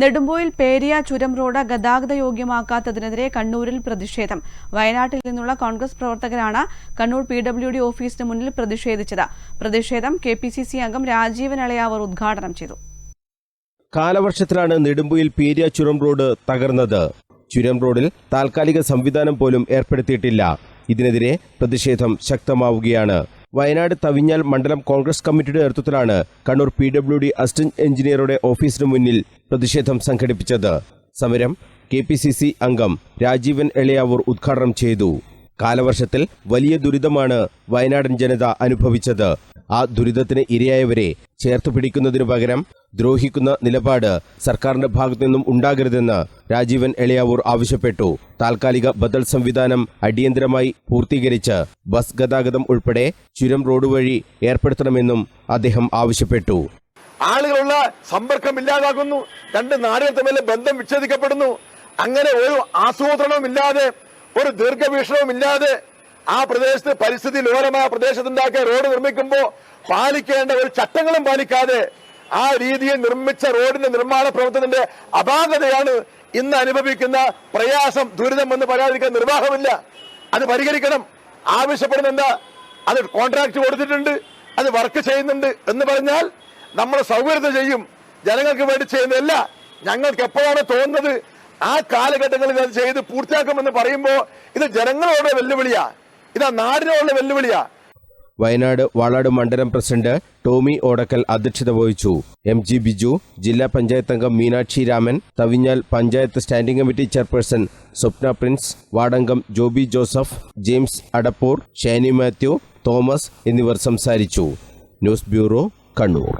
നെടുമ്പോയിൽ പേരിയ ചുരം റോഡ് ഗതാഗത യോഗ്യമാക്കാത്തതിനെതിരെ കണ്ണൂരിൽ പ്രതിഷേധം. വയനാട്ടിൽ നിന്നുള്ള കോൺഗ്രസ് പ്രവർത്തകരാണ് കണ്ണൂർ പി ഡബ്ല്യു ഡി ഓഫീസിന് മുന്നിൽ പ്രതിഷേധിച്ചത്. പ്രതിഷേധം കെ പി സി സി അംഗം രാജീവൻ അളയാവർ ഉദ്ഘാടനം ചെയ്തു. കാലവർഷത്തിലാണ് നെടുമ്പുയിൽ പേരിയ ചുരം റോഡ് തകർന്നത്. ചുരം റോഡിൽ താൽക്കാലിക സംവിധാനം പോലും ഏർപ്പെടുത്തിയിട്ടില്ല. ഇതിനെതിരെ പ്രതിഷേധം ശക്തമാവുകയാണ്. വയനാട് തവിഞ്ഞാൽ മണ്ഡലം കോൺഗ്രസ് കമ്മിറ്റിയുടെ നേതൃത്വത്തിലാണ് Kannur P W D assistant എഞ്ചിനീയറുടെ ഓഫീസിന് മുന്നിൽ പ്രതിഷേധം സംഘടിപ്പിച്ചത്. സമരം കെ പി സി സി അംഗം രാജീവൻ എളയാവൂർ ഉദ്ഘാടനം ചെയ്തു. കാലവർഷത്തിൽ വലിയ ദുരിതമാണ് വയനാടൻ ജനത അനുഭവിച്ചത്. ആ ദുരിതത്തിന് ഇരയായവരെ ചേർത്ത് പിടിക്കുന്നതിനു പകരം ദ്രോഹിക്കുന്ന നിലപാട് സർക്കാരിന്റെ ഭാഗത്തു നിന്നും ഉണ്ടാകരുതെന്ന് രാജീവൻ എളിയാവൂർ ആവശ്യപ്പെട്ടു. താൽക്കാലിക ബദൽ സംവിധാനം അടിയന്തരമായി പൂർത്തീകരിച്ച് ബസ് ഗതാഗതം ഉൾപ്പെടെ ചുരം റോഡ് വഴി ഏർപ്പെടുത്തണമെന്നും അദ്ദേഹം ആവശ്യപ്പെട്ടു. ആളുകളുള്ള സമ്പർക്കം ഇല്ലാതാകുന്നു. രണ്ട് നാടുകൾ തമ്മിലെ ബന്ധം വിച്ഛേദിക്കപ്പെടുന്നു. അങ്ങനെ ഒരു ആസൂത്രണവും ഇല്ലാതെ ഒരു ദീർഘവീക്ഷണവും ഇല്ലാതെ ആ പ്രദേശത്ത് പരിസ്ഥിതി ലോലമായ പ്രദേശത്തുണ്ടാക്കിയ റോഡ് നിർമ്മിക്കുമ്പോൾ പാലിക്കേണ്ട ഒരു ചട്ടങ്ങളും പാലിക്കാതെ ആ രീതിയിൽ നിർമ്മിച്ച റോഡിന്റെ നിർമ്മാണ പ്രവർത്തനത്തിന്റെ അപാകതയാണ് ഇന്ന് അനുഭവിക്കുന്ന പ്രയാസം ദുരിതം എന്ന് പറയാതിരിക്കാൻ നിർവാഹമില്ല. അത് പരിഹരിക്കണം. ആവശ്യപ്പെടുന്ന എന്താ അത് കോൺട്രാക്ട് കൊടുത്തിട്ടുണ്ട് അത് വർക്ക് ചെയ്യുന്നുണ്ട് എന്ന് പറഞ്ഞാൽ നമ്മൾ സൗകര്യത ചെയ്യും. ജനങ്ങൾക്ക് വേണ്ടി ചെയ്യുന്നതല്ല. ഞങ്ങൾക്ക് എപ്പോഴാണ് തോന്നുന്നത്? ആ കാലഘട്ടങ്ങളിൽ അത് ചെയ്ത് പൂർത്തിയാക്കുമെന്ന് പറയുമ്പോൾ ഇത് ജനങ്ങളോട് വെല്ലുവിളിയാ. ഇതാ നാടിനോടുള്ള വെല്ലുവിളിയാ. വയനാട് വാളാട് മണ്ഡലം പ്രസിഡന്റ് ടോമി ഓടക്കൽ അധ്യക്ഷത വഹിച്ചു. എം ജി ബിജു ജില്ലാ പഞ്ചായത്ത് അംഗം Meenakshi Raman Thavinjal panchayat standing committee chairperson Swapna Prince വാർഡംഗം Joby Joseph James Adappoor Shani Mathew Thomas എന്നിവർ സംസാരിച്ചു. News bureau Kannur.